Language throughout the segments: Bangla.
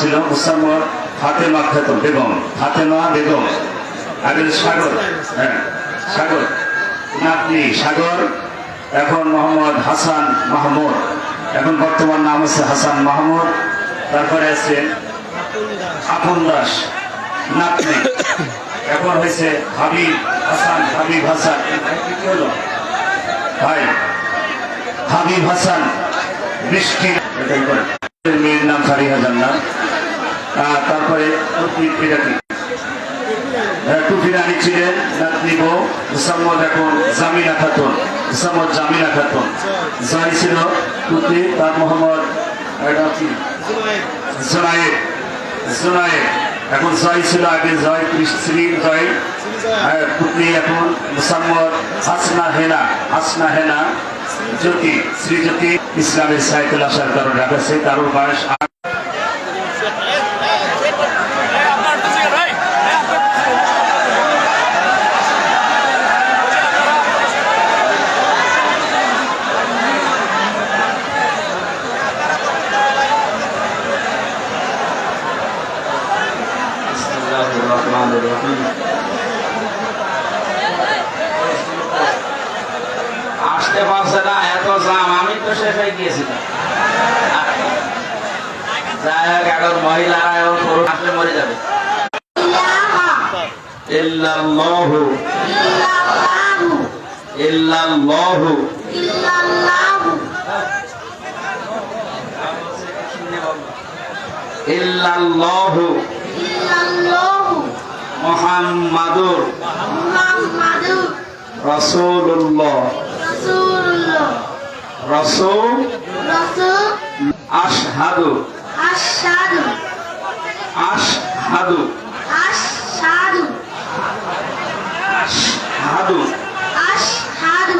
ছিল মুসাম্মদ ফাতেমা খাতুন বেগম ফাতেমা বেগম। আগে সাগর হ্যাঁ সাগর। নাতনি সাগর এখন মোহাম্মদ হাসান মাহমুদ। এখন বর্তমান নাম হচ্ছে হাসান মাহমুদ। তারপরে আছে আপন দাস নাতনি। এখন হয়েছে হাবিব হাসান হাবিব হাসান। ভাই হাবিব হাসান বৃষ্টি। মেয়ের নাম ফারিহা জান্নাত। আহ, তারপরে হ্যাঁ, ছিলেন নাতনি বউ এখন জামিনা খাতুন জামিনা খাতুন। ছিল টুপি তার মোহাম্মদ এখন জয় ছিল আগে জয় শ্রী জয়। হ্যাঁ, পুতলি এখন মুসাম্মদ হাসনা হেনা হাসনা হেনা জ্যোতি শ্রীজ্যোতি ইসলামের সাইকেল আসার কারণে রাখেছে কারোর বয়স আসতে পারছে না এত জাম আমি তো শেষ হয়ে গিয়েছিলাম। যাই হোক এখন মহিলারা এবং পুরুষ আসলে মরে যাবে। ইল্লাল্লাহু। ইল্লাল্লাহু। ইল্লাল্লাহু। মুহাম্মাদুর। রাসূলুল্লাহ। রাসূল আশহাদু আশহাদু আশহাদু আশহাদু আশহাদু ashadu,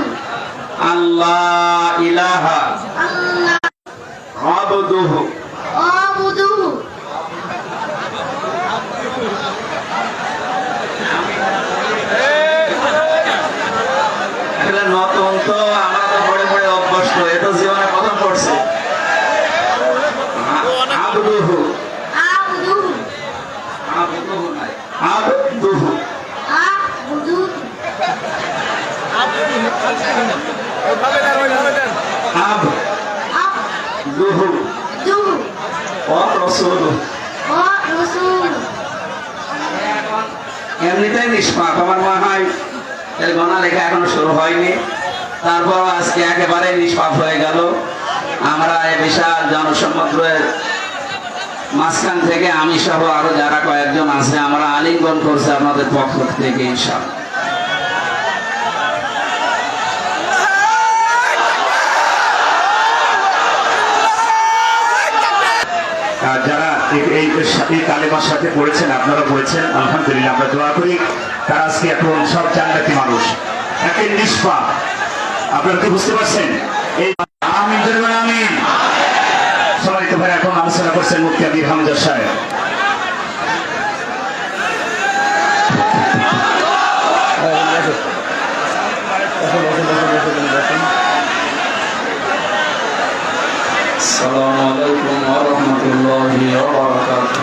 আল্লাহ ইলাহা Allah, আবদুহু abuduhu, এটা নতুন তো আমরা তো পড়ে পড়ে অভ্যস্ত এটা জীবনে প্রথম পড়ছে আবদুহু abuduhu, আবদুহু নাই আবদুহু abuduhu, আবদুহু abuduhu, ওয়া রাসূলুহু wa rasuluhu. এমনিতেই নিষ্পাপ। আমার মনে হয় এর গণা লেখা এখনও শুরু হয়নি। তারপর আজকে একেবারে নিষ্পাপ হয়ে গেল। আমরা এই বিশাল জনসমুদ্রের মাঝখান থেকে আমি সহ আরও যারা কয়েকজন আছে, আমরা আলিঙ্গন করছি আপনাদের পক্ষ থেকে ইনশাল যারা এই- এই কালেমার সাথে পড়েছেন আপনারা পড়েছেন। আলহামদুলিল্লাহ, আমরা দোয়া করি, তারা আজকে এখন সব জান্নাতি মানুষ। একে নিষ্পাপ আপনারা কি বুঝতে পারছেন? এই আমিন আমিন। সম্মানিত ভাই, এখন আলোচনা করছেন মুক্তি আমির হামজা সাহেব। আসসালামু السلام عليكم ورحمة الله وبركاته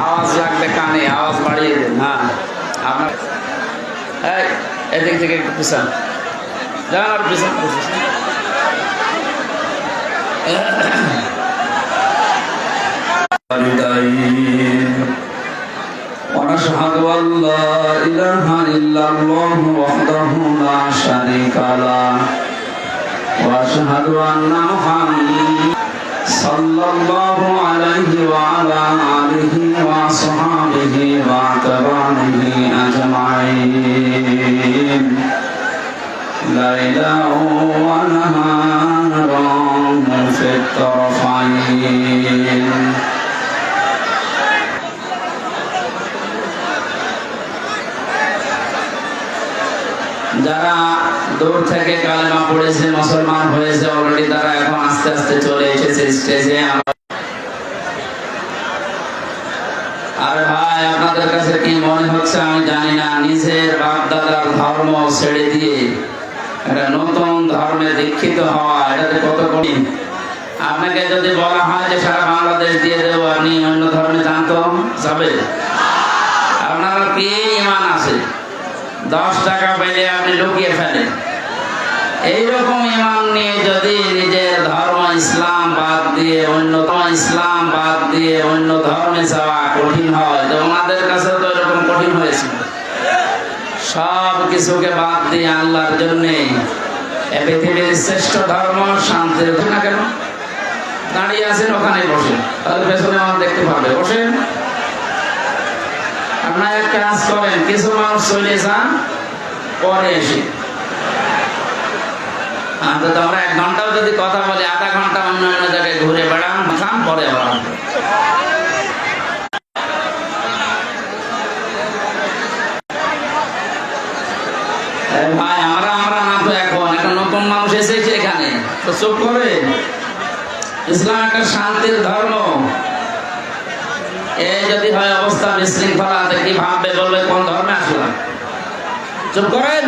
আওয়াজ লাগবে কানে আওয়াজ বাড়িয়ে দেন হ্যাঁ আপনার এই এদিক থেকে একটু পিছান যান আর পিছান ونشهد أن لا إله إلا الله وحده لا شريك له وأشهد أن محمدا صلى الله عليه وعلى آله وأصحابه وأتباعه أجمعين. ليلا ونهارا في الطرفين. যারা দূর থেকে কালেমা পড়েছে, মুসলমান হয়েছে অলরেডি তারা এখন আস্তে আস্তে চলে এসেছে স্টেজে আর ভাই, আপনাদের কাছে কি মনে হচ্ছে আমি জানি না, নিজের বাপ দাদার ধর্ম ছেড়ে দিয়ে একটা নতুন ধর্মে দীক্ষিত হওয়া, এটাতে কত কঠিন? আপনাকে যদি বলা হয় যে সারা বাংলাদেশ দিয়ে দেবো, আপনি অন্য ধরনের জানতো যাবে? আপনার কি ইমান আছে? দশ টাকা পেলে আপনি লুকিয়ে ফেলেন। এইরকম ইমান নিয়ে যদি নিজের ধর্ম ইসলাম বাদ দিয়ে অন্য ধর্ম ইসলাম বাদ দিয়ে অন্য ধর্মে যাওয়া কঠিন হয় তো ওনাদের কাছে তো এরকম কঠিন হয়েছিল সব কিছুকে বাদ দিয়ে আল্লাহর জন্য পৃথিবীর শ্রেষ্ঠ ধর্ম শান্তির না কেন? দাঁড়িয়ে আছেন ওখানে বসে তাদের পেছনে আমার দেখতে পাবে। বসেন। আপনারা এক কাজ করেন, কিছু মানুষ চলে যান, পরে এসে অন্তত আমরা এক ঘন্টাও যদি কথা বলি, আধা ঘণ্টা অন্য অন্য জায়গায় ঘুরে বেড়ান খান পরে আবার ভাই, আমরা আমরা না তো এখন, একটা নতুন মানুষ এসেছে এখানে। তো চুপ করে। ইসলাম একটা শান্তির ধর্ম। এই যদি হয় অবস্থা বিশৃঙ্খলা কি ভাববে, বলবে কোন ধর্মে আসলাম? চুপ করেন।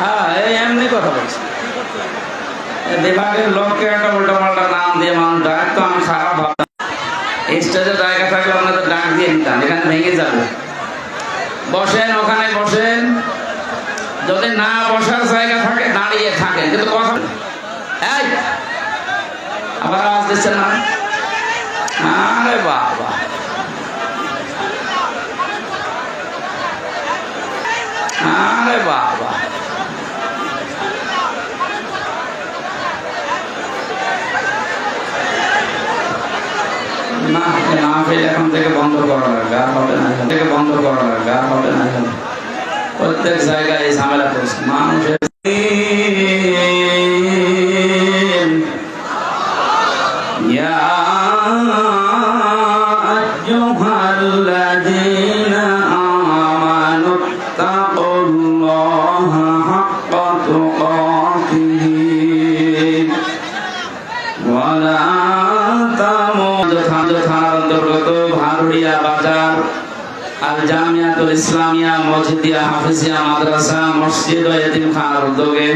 হ্যাঁ এই এমনি কথা বলছি। বিভাগের লোককে একটা উল্টো পাল্টা নাম দিয়ে মানুষ ডাক, তো আমি খারাপ ভাবতাম। স্টেজে জায়গা থাকলে আপনাদের ডাক দিয়ে নিতাম, এখানে ভেঙে যাবে। বসেন, ওখানে বসেন। যদি না বসার জায়গা থাকে, দাঁড়িয়ে থাকেন, কিন্তু কথা এই, আবার আওয়াজ দিচ্ছেন না? আরে বাবা। আরে বাবা। না না ফেলে এখন থেকে বন্ধ করা লাগবে, আর হবে না, এখন থেকে বন্ধ করা লাগবে, আর হবে না, এখন প্রত্যেক জায়গায় এই ঝামেলা করছে। মানুষের ইসলামিয়া, মসজিদিয়া, হাফিজিয়া, মাদ্রাসা, মসজিদ ও এতিমখানার উদ্যোগে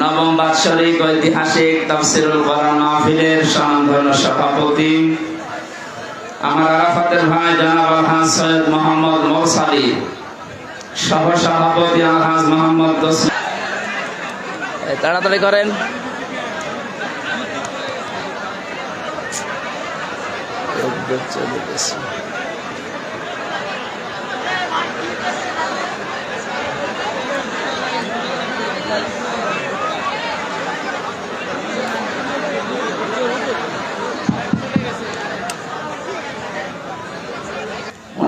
নবম বাৎসরিক ঐতিহাসিক তাফসিরুল কোরআন মাহফিলের সম্মানধন্য সভাপতি আমার আরাফাতের ভাই জনাব আলহাজ সৈয়দ মোহাম্মদ মৌসালি সহ সভাপতি আলহাজ মোহাম্মদ তাড়াতাড়ি করেন।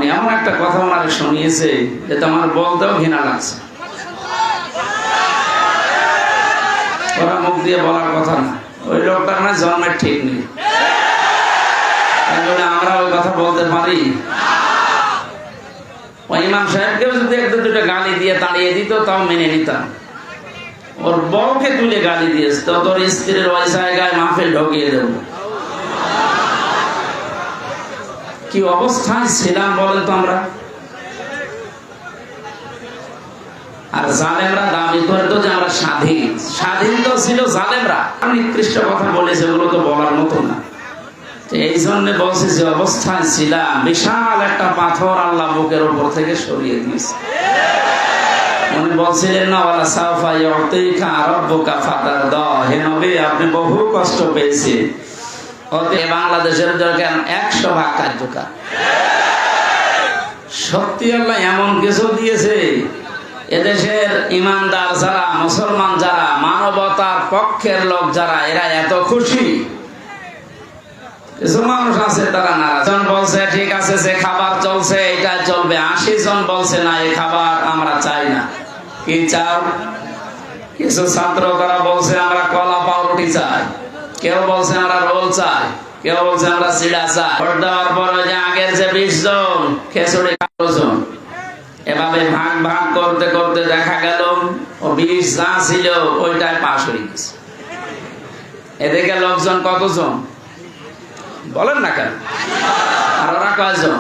উনি এমন একটা কথা ওনারে শুনিয়েছে যে তোমার বলতেও ঘৃণা লাগছে। ওরা মুখ দিয়ে বলার কথা না। ওই লোকটার না জন্মের ঠিক নেই। আমরা ওই কথা বলতে পারি? ওই ইমাম সাহেবকেও যদি দুটো গালি দিয়ে তাড়িয়ে দিত, তাও মেনে নিতাম। ওর বউকে তুলে গালি দিয়েছে, তো তোর স্ত্রীর ওই জায়গায় মাহফিল ঢকিয়ে দেবো। কি অবস্থায় ছিলাম বলেন তো আমরা? আর জালেমরা দাবি করে তো যে আমরা স্বাধীন। স্বাধীন তো ছিল জালেমরা। নিকৃষ্ট কথা তো বলার মতো না। এই জন্য বলছে যে অবস্থায় ছিলাম, বিশাল একটা পাথর আল্লাহ বুকের উপর থেকে সরিয়ে দিয়েছে। উনি বলছিলেন না ওয়ালা সাফা ইউতিকা রাব্বুকা ফাতার দ হে নবী, আপনি বহু কষ্ট পেয়েছেন। বাংলাদেশের দরকার একশো ভাগ কার্যকর। সত্যি আল্লাহ এমন কিছু দিয়েছে, এদেশের ইমানদার যারা, মুসলমান যারা, মানবতার পক্ষের লোক যারা, এরা এত খুশি। কিছু মানুষ আছে তারা নারাজ। জন বলছে, ঠিক আছে, যে খাবার চলছে, এটা চলবে। আশি জন বলছে, না, এই খাবার আমরা চাই না। কি চাও? কিছু ছাত্র তারা বলছে, আমরা কলা পাউরুটি চাই। কেউ বলছে আমরা রোল চাই কেউ বলছে আমরা সিডা চাই ভোট দেওয়ার পর যে আগের যে বিশ জন, খেসুড়ি জন, এভাবে ভাগ ভাগ করতে করতে দেখা গেল, ও বিশ যা ছিল ওইটাই পাশ হয়ে গেছে। এদিকে লোকজন কতজন? বলেন না কেন? আর ওরা কয়জন?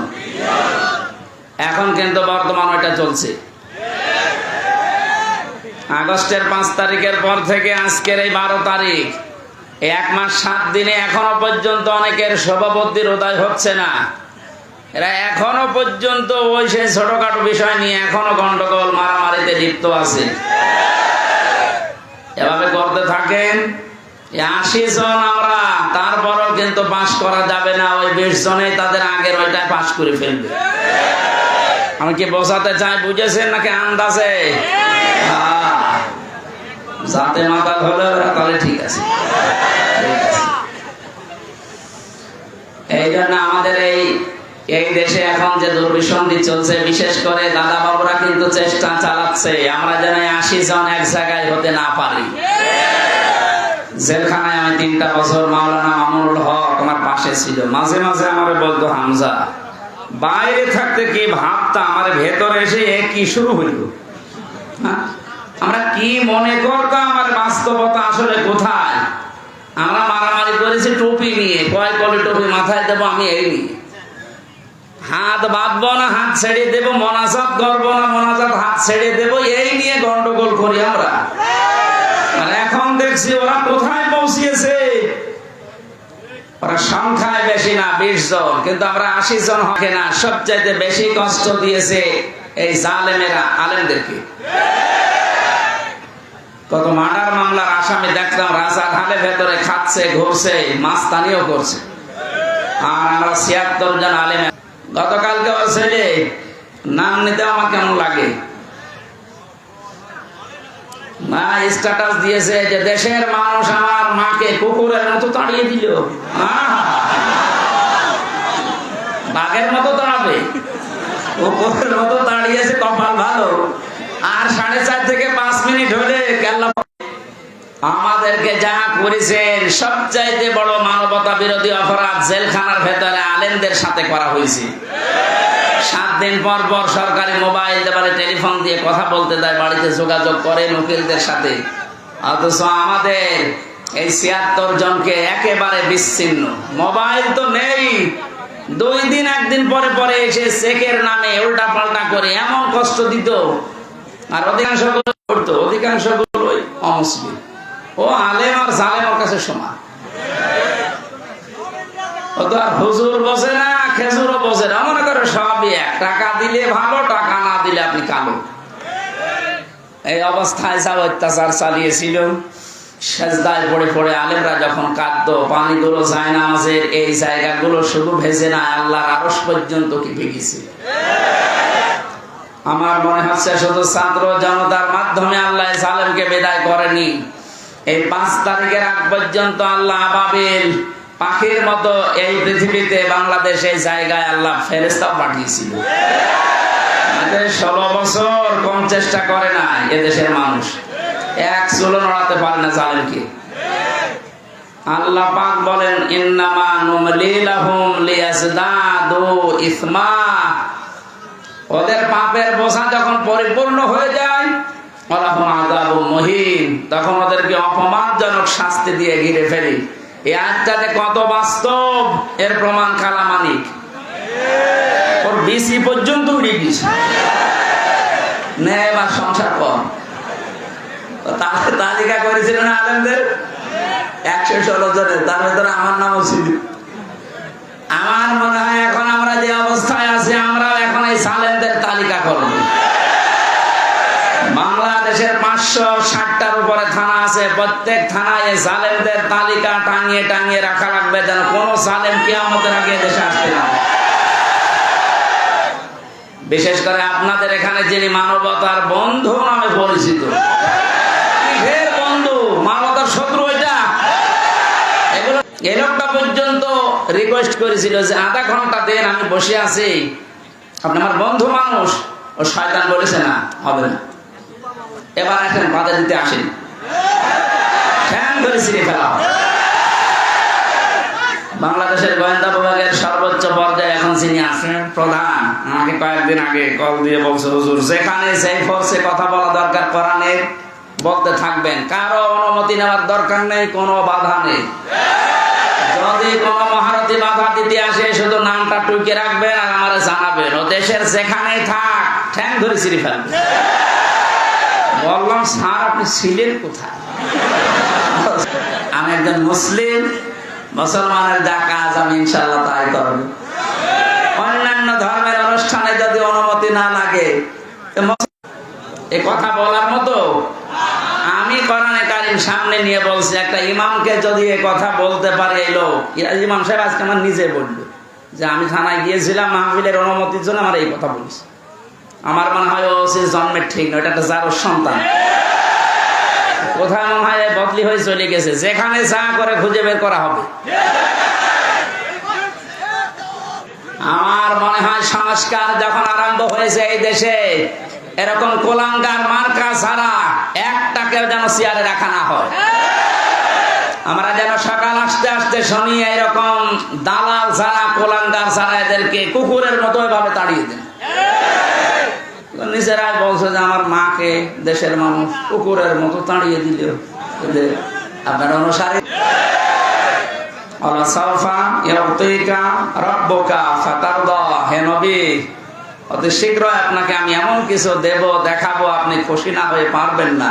এখন কিন্তু বর্তমান ওইটা চলছে। আগস্টের পাঁচ তারিখের পর থেকে আজকের এই বারো তারিখ এক মাস সাত দিনে এখনও পর্যন্ত অনেকের সভাপতির উদয় হচ্ছে না। এরা এখনও পর্যন্ত ওই সেই ছোটখাটো বিষয় নিয়ে এখনও গন্ডগোল, মারামারিতে লিপ্ত আছে। এভাবে করতে থাকেন আশি জন আমরা, তারপরও কিন্তু পাশ করা যাবে না, ওই বিশ জনে তাদের আগের ওইটাই পাশ করে ফেলবে। আমি কি বোঝাতে চাই, বুঝেছেন নাকি আন্দাজে? হ্যাঁ। যাতে ধরে ওরা তাহলে ঠিক আছে। এই জন্য আমাদের এই এই দেশে এখন যে দুর্বিসন্ধি চলছে, বিশেষ করে দাদা বাবুরা কিন্তু চেষ্টা চালাচ্ছে, আমরা যেন আশি জন এক জায়গায় হতে না পারি। জেলখানায় আমি তিনটা বছর মাওলানা মামুনুল হক আমার পাশে ছিল। মাঝে মাঝে আমার বলতো, হামজা, বাইরে থাকতে কি ভাবতা? আমার ভেতরে এসে এ কি শুরু হইল? হ্যাঁ? আমরা কি মনে করতাম আমার বাস্তবতা আসলে কোথায়? আমরা মারামারি করেছি, টুপি নিয়ে। কয় কলে টুপি মাথায় দেবো আমি এই নিয়ে। হাত বাঁধবো না, হাত ছেড়ে দেবো, মনাজাত করব না, মনাজাত হাত ছেড়ে দেবো, এই নিয়ে গন্ডগোল করি আমরা। আর এখন দেখছি ওরা কোথায় পৌঁছিয়েছে। ওরা সংখ্যায় বেশি না, বিশ জন। কিন্তু আমরা আশি জন হবে না, সবচাইতে বেশি কষ্ট দিয়েছে এই জালেমেরা, আলেমদেরকে। কত মার্ডার মামলার আসামি দেখলাম হালে ভেতরে খাচ্ছে, ঘুরছে, মাস্তানিও করছে। আর আমরা ছিয়াত্তর জন আলেম। গতকালকে ছেলে, নাম নিতে আমার কেমন লাগে? মা স্ট্যাটাস দিয়েছে যে দেশের মানুষ আমার মাকে কুকুরের মতো তাড়িয়ে দিল! বাঘের মতো দাঁড়াবে কুকুরের মতো দাঁড়িয়েছে কপাল ভালো। আর সাড়ে চার থেকে পাঁচ মিনিট হলে কেল্লা আমাদেরকে যা করেছেন, সবচাইতে বড় মানবতা বিরোধী অপরাধ জেলখানার ভেতরে আলেমদের সাথে করা হয়েছে। সাত দিন পর পর সরকারি মোবাইল দেবারে টেলিফোন দিয়ে কথা বলতে দেয়, বাড়িতে যোগাযোগ করেন উকিলদের সাথে। অথচ আমাদের এই ছিয়াত্তর জনকে একেবারে বিচ্ছিন্ন। মোবাইল তো নেই। দুই দিন, একদিন পরে পরে এসে চেকের নামে উল্টা পাল্টা করে এমন কষ্ট দিত আর অধিকাংশ করতো অধিকাংশ গুলোই অমুসলিম। ও আলেম আর জালেমের কাছে সমান। বসে না না। মনে করে এক। টাকা দিলে ভালো, টাকা না দিলে আপনি কালো। এই অবস্থায় অত্যাচার চালিয়েছিল, সেজদায় পড়ে পড়ে যখন পানিগুলো না এই শুধু না আরস পর্যন্ত কি ভেগেছে আমার মনে হচ্ছে শুধু ছাত্র জনতার মাধ্যমে আল্লাহ সালেমকে বিদায় করেনি। এই পাঁচ তারিখের আগ পর্যন্ত আল্লাহ আবাবিল পাখির মতো এই পৃথিবীতে বাংলাদেশ জায়গায় আল্লাহ ফেরেস্তা পাঠিয়েছিল। ষোলো বছর কম চেষ্টা করে না এদেশের মানুষ। এক চুলো নড়াতে পারে না জালেমকে। আল্লাহ পাক বলেন, ইন্নামা নুমলি লাহুম লিয়াজদাদু ইসমা। ওদের পাপের বোঝা যখন পরিপূর্ণ হয়ে যায়, ওরকম আদাব মহিন। তখন ওদেরকে অপমানজনক শাস্তি দিয়ে ঘিরে ফেলি। এই আজটাতে কত বাস্তব? এর প্রমাণ কালামানিক ওর বিসি পর্যন্ত উড়ে গেছে নেয় এবার সংসার কর। তো তাহলে তালিকা করেছিলেন আলেমদের? একশো ষোলো জনের। তার ভেতরে আমার নামও ছিল। আমার মনে হয় এখন আমরা যে অবস্থায় এই সালেমদের তালিকা করব বাংলাদেশের পাঁচশো ষাটটার উপরে থানা আছে। প্রত্যেক থানায় সালেমদের তালিকা টাঙিয়ে টাঙিয়ে রাখা লাগবে যেন কোনো সালেম কি আমাদের আগে দেশে আসতে না বিশেষ করে আপনাদের এখানে যিনি মানবতার বন্ধু নামে পরিচিত। বন্ধু? মানবতার শত্রু এটা এগুলো লোকটা পর্যন্ত রিকোয়েস্ট করেছিল যে আধা ঘণ্টা দেন, আমি বসে আছি। আপনি আমার বন্ধু মানুষ, ও শয়তান বলেছে না, হবে না। এবার এখন বাধা দিতে আসেন। বাংলাদেশের গোয়েন্দা বিভাগের সর্বোচ্চ পর্যায়ে এখন যিনি আছেন প্রধান, আমাকে কয়েকদিন আগে কল দিয়ে বলছে, হুজুর, যেখানে সেই ফোর্সে কথা বলা দরকার কোরআনের বলতে থাকবেন, কারও অনুমতি নেওয়ার দরকার নেই, কোনো বাধা নেই। যদি কোনো মহারথী বাধা দিতে আসে, শুধু নামটা টুকে রাখবেন আর দেশের যেখানে থাক, ঠ্যাং ধরে ছিঁড়ে ফেলবেন বললাম, স্যার, আপনি ছিলেন কোথায়? আমি একজন মুসলিম, মুসলমানের যা কাজ আমি ইনশাল্লাহ তাই করব। অন্যান্য ধর্মের অনুষ্ঠানে যদি অনুমতি না লাগে এ কথা বলার মতো আমি কোরআনে কারিম সামনে নিয়ে বলছি, একটা ইমামকে যদি এ কথা বলতে পারে এলো ইমাম সাহেব আজকে আমার নিজে বলল যে আমি থানায় গিয়েছিলাম মাহফিলের অনুমতির জন্য আমার এই কথা বলছি আমার মনে হয় ও সে জন্মের ঠিক নয় এটা একটা যারোর সন্তান। কোথায় মনে হয় বদলি হয়ে চলে গেছে, যেখানে যা করে খুঁজে বের করা হবে। আমার মনে হয় সংস্কার যখন আরম্ভ হয়েছে এই দেশে, এরকম কোলাঙ্গার মার্কা ছাড়া একটাকেও যেন চেয়ারে রাখা না হয়। আমরা যেন সকাল আসতে আসতে শুনি এরকম দালাল কোলাঙ্গার ছাড়া এদেরকে কুকুরের মতো এভাবে তাড়িয়ে দেন নিজেরাই বলছে যে আমার মাকে দেশের মানুষ কুকুরের মতো তাড়িয়ে দিল আপনার অনুসারে। আপনাকে আমি এমন কিছু দেব, দেখাবো, আপনি খুশি না হয়ে পারবেন না।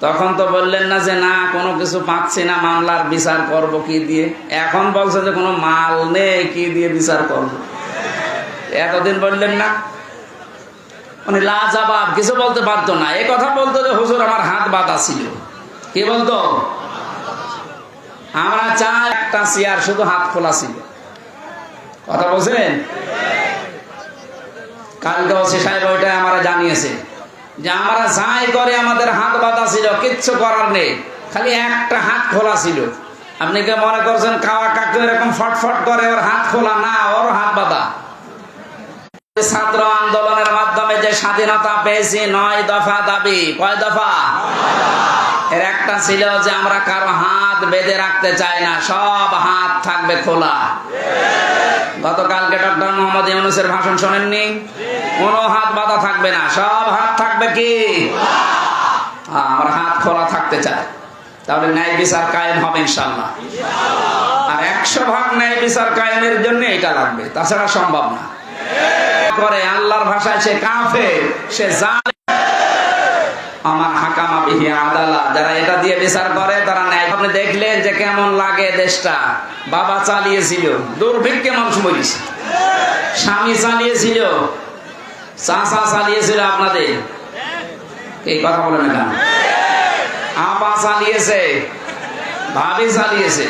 তখন তো বললেন না যে না, কোনো কিছু পাচ্ছি না, মামলার বিচার করব কি দিয়ে? এখন বলছে যে কোনো মাল নেই, কি দিয়ে বিচার করব? এতদিন বললেন না। মানে লাজবাব, কিছু বলতে পারতো না। এই কথা বলতো যে হুজুর, আমার হাত বাঁধা ছিল। কি বলতো? আমরা চাই একটা চেয়ার, শুধু হাত খোলা ছিল। কথা বলছেন কালকে ওসি সাহেব ওইটাই আমরা জানিয়েছে। যে আমরা যাই করে আমাদের হাত বাঁধা ছিল, কিচ্ছু করার নেই, খালি একটা হাত খোলা ছিল। আপনি কি মনে করছেন কাওয়া কাকু এরকম ফটফট করে ওর হাত খোলা? না, ওর হাত বাঁধা। ছাত্র আন্দোলনের মাধ্যমে যে স্বাধীনতা পেয়েছি, নয় দফা দাবি। কয় দফা? এর একটা ছিল যে আমরা কারও হাত বেঁধে রাখতে চাই না, সব হাত থাকবে খোলা। গতকালকে ডক্টর মোহাম্মদ ইউনুসের ভাষণ শোনেননি? কোনো হাত বাঁধা থাকবে না, সব হাত থাকবে কি? আমরা হাত খোলা থাকতে চাই। তাহলে ন্যায় বিচার কায়েম হবে ইনশাল্লাহ আর একশো ভাগ ন্যায় বিচার কায়েমের জন্য এটা লাগবে, তাছাড়া সম্ভব না। করে আল্লাহর ভাষায় সে কাফে সে জানে আমার হাকামা বিহি আদালা যারা এটা দিয়ে বিচার করে, তারা ন্যায় আপনি দেখলেন যে কেমন লাগে দেশটা। বাবা চালিয়েছিল। দুর্ভিক্ষে মানুষ মরিস স্বামী চালিয়েছিল। চাষা চালিয়েছিল আপনাদের। এই কথা বলে না কেন? আপা চালিয়েছে। ভাবি চালিয়েছে।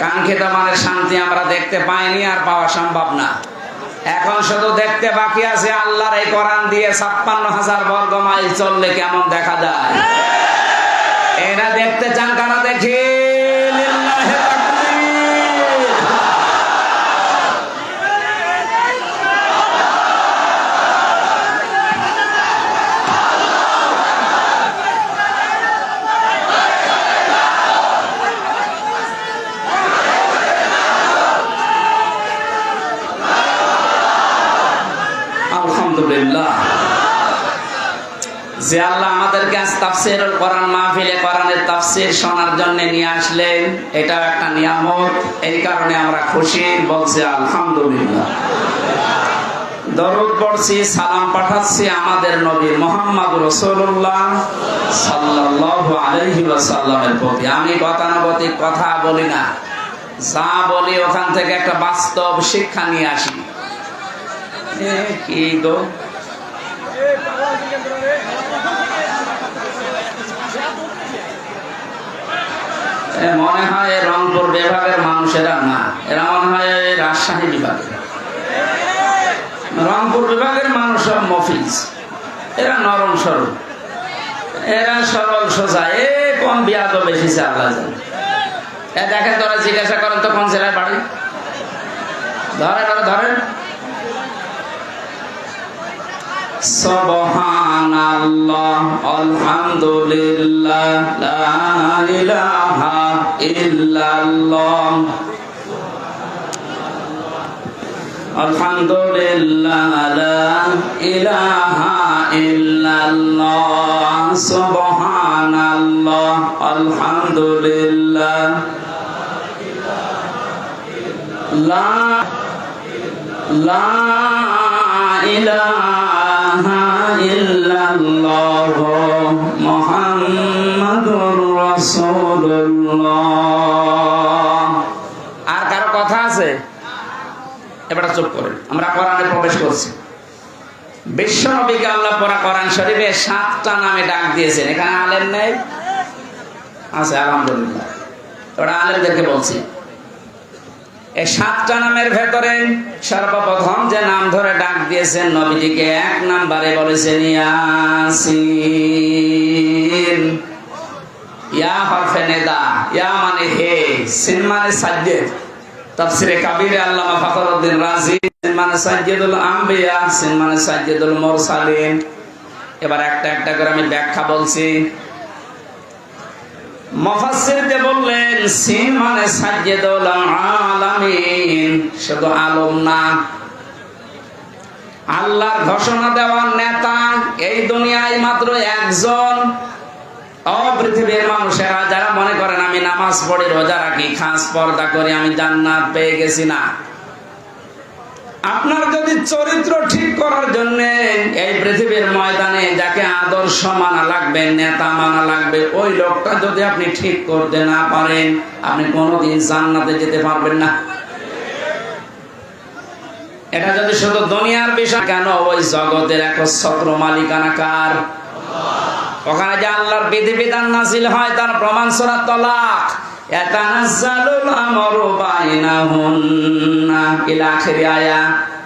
কাঙ্ক্ষিত মানে শান্তি আমরা দেখতে পাইনি আর পাওয়া সম্ভব না। এখন শুধু দেখতে বাকি আছে আল্লাহর এই কোরআন দিয়ে ছাপ্পান্ন হাজার বর্গ মাইল চললে কেমন দেখা যায়? এরা দেখতে চান কারা দেখি? যে আল্লাহ আমাদেরকে আজ তাফসিরুল কোরআন মাহফিলে কোরআনের তাফসির শোনার জন্য নিয়ে আসলেন, এটাও একটা নিয়ামত। এই কারণে আমরা খুশি, বলছি, আলহামদুলিল্লাহ। দরুদ পড়ছি, সালাম পাঠাচ্ছি আমাদের নবী মোহাম্মদ রসুল্লাহ সাল্লাল্লাহু আলাইহি ওয়াসাল্লামের প্রতি। আমি গতানুগতিক কথা বলি না। যা বলি ওখান থেকে একটা বাস্তব শিক্ষা নিয়ে আসি। কি গো এ মনে হয় রংপুর বিভাগের মানুষেরা না। এরা মনে হয় রাজশাহী বিভাগের। রংপুর বিভাগের মানুষ সব মফিজ। এরা নরম সরল। এরা সরল সোজা। এ কম বিয়াদ বেশি এ দেখেন তোরা জিজ্ঞাসা করেন তো কোন জেলায় বাড়ি? ধরে ওরা ধরেন। সুবহানাল্লাহ আলহামদুলিল্লাহ লা ইলাহা ইল্লাল্লাহ আলহামদুলিল্লাহ লা ইলাহা ইল্লাল্লাহ সুবহানাল্লাহ আলহামদুলিল্লাহ লা লা ইলাহা ইল্লাল্লাহ মুহাম্মাদুর রাসূলুল্লাহ। আর কারও কথা আছে? এবার চুপ করে আমরা কোরআনে প্রবেশ করছি। বিশ্ব নবীকে আল্লাহ পড়া কোরআন শরীফে সাতটা নামে ডাক দিয়েছেন। এখানে আলেম নেই? আছে, আলহামদুলিল্লাহ। ওরা আলেমদেরকে বলছি এই সাতটা নামের ভেতরে সর্বপ্রথম যে নাম ধরে ডাক দিয়েছেন নবীজিকে, এক নাম্বারে বলেছেন ইয়াসিন। ইয়া হরফে নেদা, ইয়া মানে হে, সিন মানে সাজ্জেদ। তাফসিরে কাবিরে আল্লামা ফখরউদ্দিন রাজি, সিন মানে সাজ্জেদুল আম্বিয়া, সিন মানে সাজ্জেদুল মুরসালিন। এবার একটা একটা করে আমি ব্যাখ্যা বলছি। মফাসসিরতে বললেন সিন মানে সাজ্জেদুল আলামিন শুধু আলম না, আল্লাহর ঘোষণা দেওয়ার নেতা এই দুনিয়ায় মাত্র একজন। অপৃথিবীর মানুষেরা, যারা মনে করেন আমি নামাজ পড়ি, রোজা রাখি, খাস পর্দা করি, আমি জান্নাত পেয়ে গেছি না। আপনার যদি চরিত্র ঠিক করার জন্য এই পৃথিবীর ময়দানে যাকে আদর্শ মানা লাগবে, নেতা মানা লাগবে, ওই লোকটা যদি আপনি ঠিক করতে না পারেন, আপনি কোনোদিন জান্নাতে যেতে পারবেন না। এটা যদি শুধু দুনিয়ার বিষয়, কেন ওই জগতের একচ্ছত্র মালিকানা কার? ওখানে যে আল্লাহর বিধিবিধান নাজিল হয়, তার প্রমাণ সূরা তলাক। ইয়াতানাজ্জালুল আমরু বাইনাহুন্না ইলা আখির আয়া